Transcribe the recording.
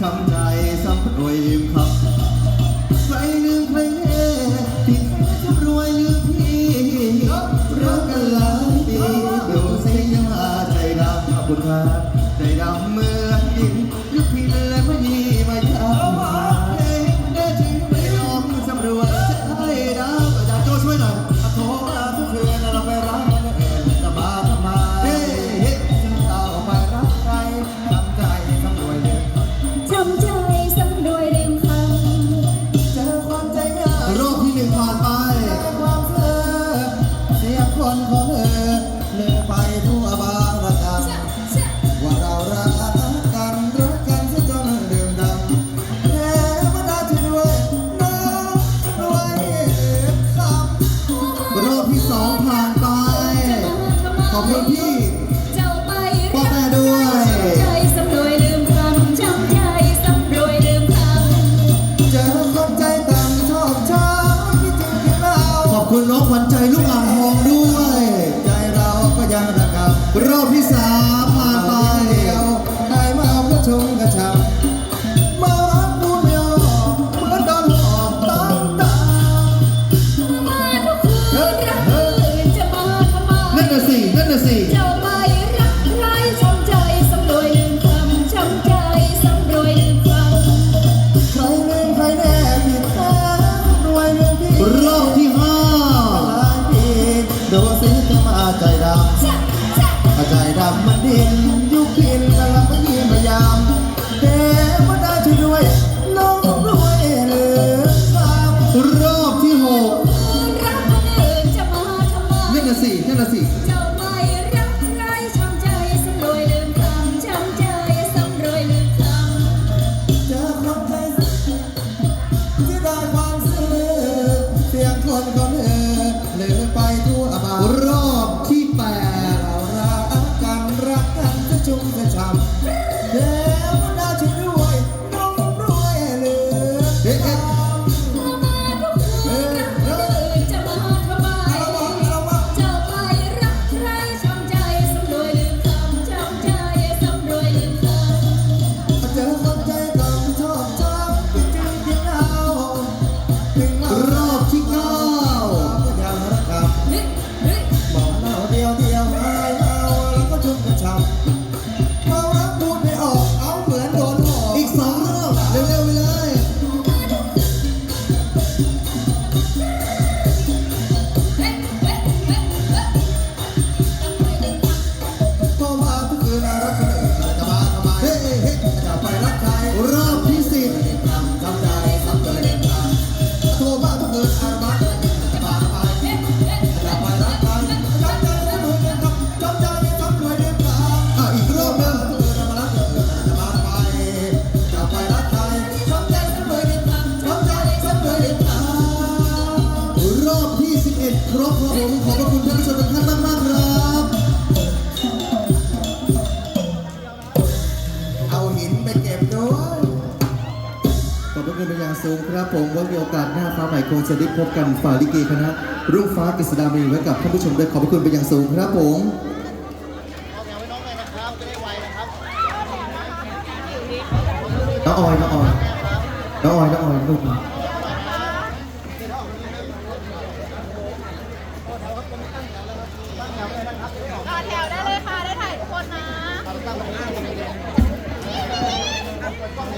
คำใจซ้ำรวยลืมคำใครลืมใครแน่ผิดช้รวยลืมพีรักกันหลายปีดี๋ยวเสีใจดำขอบคุณครับใจดำมือ Oh. ถิ่นยุคินตะลับยีพยายามเทวดาช่วด้วยน้องรวยเลืครับรอบที่หกรักคนอื่นจะมาทำไมนั่นน่ะสินั่นน่สิเจ้ไม่รักใครช้ำใจสำรยลืมคำช้ำใจสำรยลืมคเจอคนใจเสียดาความซื่เสียงคน Yeah. ขอบพระคุณท่านผู้ชมทุกท่านมากๆครับ เอาหินไปเก็บด้วยขอบพระคุณเป็นอย่างสูงครับผมว่ามีโอกาสหน้าฟ้าใหม่คงจะได้พบกันฝ่าลิเกคณะรุ่งฟ้ากฤษดาเมีไว้กับท่านผู้ชมด้วยขอบพระคุณเป็นอย่างสูงครับผมน้องออยน้องออยน้องออยน้องออยลูก ต่อแถวได้เลยค่ะ ได้ถ่ายทุกคนนะ